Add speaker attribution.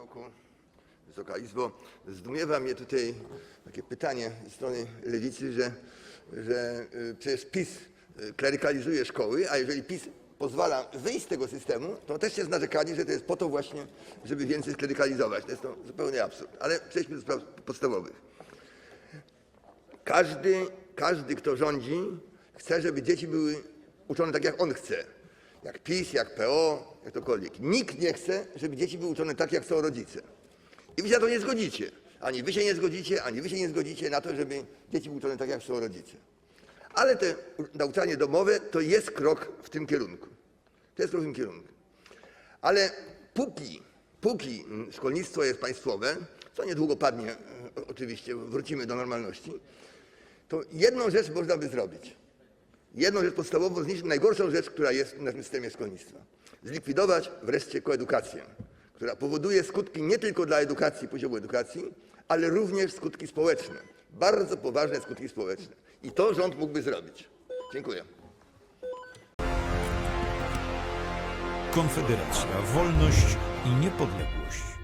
Speaker 1: Marszałku, Wysoka Izbo, zdumiewa mnie tutaj takie pytanie ze strony lewicy, że, że y, przecież PiS y, klerykalizuje szkoły, a jeżeli PiS pozwala wyjść z tego systemu, to też się narzekali, że to jest po to właśnie, żeby więcej sklerykalizować. To jest to zupełnie absurd. Ale przejdźmy do spraw podstawowych. Każdy, każdy, kto rządzi, chce, żeby dzieci były uczone tak, jak on chce. Jak PiS, jak PO, jak ktokolwiek. Nikt nie chce, żeby dzieci były uczone tak, jak chcą rodzice. I wy się na to nie zgodzicie. Ani wy się nie zgodzicie, ani wy się nie zgodzicie na to, żeby dzieci były uczone tak, jak chcą rodzice. Ale te nauczanie domowe to jest krok w tym kierunku. To jest krok w tym kierunku. Ale póki, póki szkolnictwo jest państwowe, co niedługo padnie, e, oczywiście, wrócimy do normalności, to jedną rzecz można by zrobić. Jedną rzecz podstawową, zniszczyć najgorszą rzecz, która jest w naszym systemie szkolnictwa. Zlikwidować wreszcie koedukację, która powoduje skutki nie tylko dla edukacji, poziomu edukacji, ale również skutki społeczne. Bardzo poważne skutki społeczne. I to rząd mógłby zrobić. Dziękuję.
Speaker 2: Konfederacja, wolność i niepodległość.